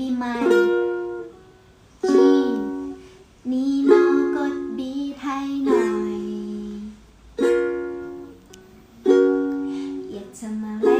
บีไม้ชีนีโนกดบีไทยหน่อย อยากทำอะไรเล่น